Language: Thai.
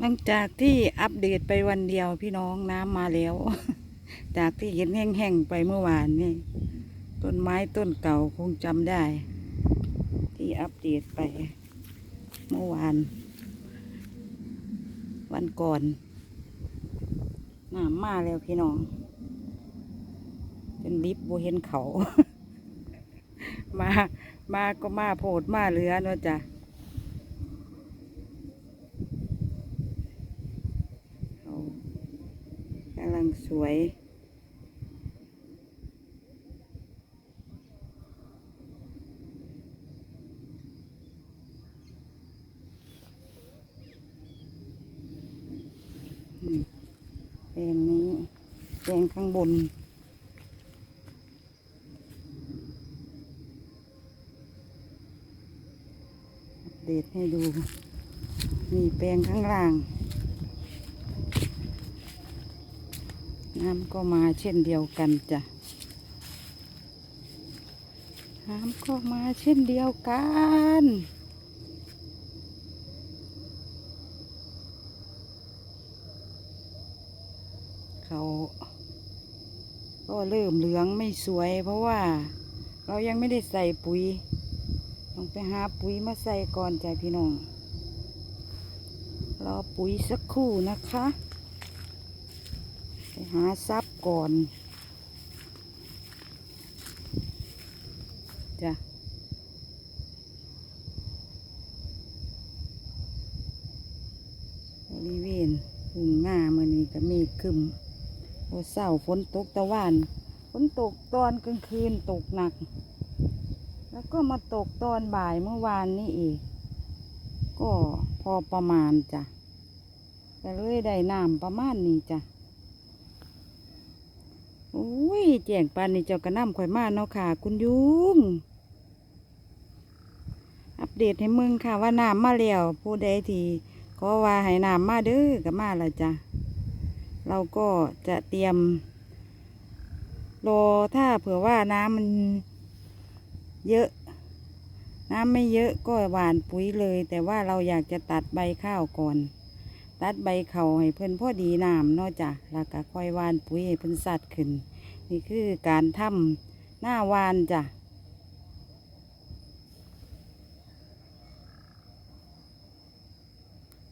หลังจากที่อัปเดตไปวันเดียวพี่น้องน้ำมาแล้ว จากที่เห็นแห้งๆไปเมื่อวานนี่ ต้นไม้ต้นเก่าคงจำได้ ที่อัปเดตไปเมื่อวาน วันก่อนน้ำมาแล้วพี่น้องเป็นลิฟโบเห็นเขา มา มาก็มาโพดมาเหลือเนาะจ้ะ เขา กำลังสวย แปลงนี้แปลงข้างบนเดตให้ดู มีแปลงข้างล่าง น้ำก็มาเช่นเดียวกันจ้ะน้ำก็มาเช่นเดียวกันเขาก็เริ่มเหลืองไม่สวย เพราะว่าเรายังไม่ได้ใส่ปุ๋ยต้องไปหาปุ๋ยมาใส่ก่อนจ้ะพี่น้องรอปุ๋ยสักครู่นะคะ หาซับก่อนจ้ะบริเวณหุ่งหน้ามือนี้ก็มฆครึมโอเศร้าฝนตกตะวันฝนตกตอนกลางคืนตกหนัก แล้วก็มาตกตอนบ่ายเมื่อวานนี้อีก ก็พอประมาณจ้ะก็เลยได้น้ำประมาณนี้จ้ะ โอ้ยแจงปานนี่เจ้ากระน้ำข่อยมาเนาะค่ะ คุณยุงอัปเดตให้มึงค่ะว่าน้ำมาแล้วผู้ใดที่ขอว่าให้น้ำมาเด้อก็มาล้วจ้ะเราก็จะเตรียมรอถ้าเผื่อว่าน้ำมันเยอะ น้ำไม่เยอะก็หวานปุ๋ยเลย แต่ว่าเราอยากจะตัดใบข้าวก่อน ตัดใบเขาให้เพิ่อนพ่อดีน้ำเนาะจ้ะแล้วก็ค่อยหวานปุ๋ยให้เพิ่อนสัดขึ้น นี่คือการทำหน้าวานจ้ะ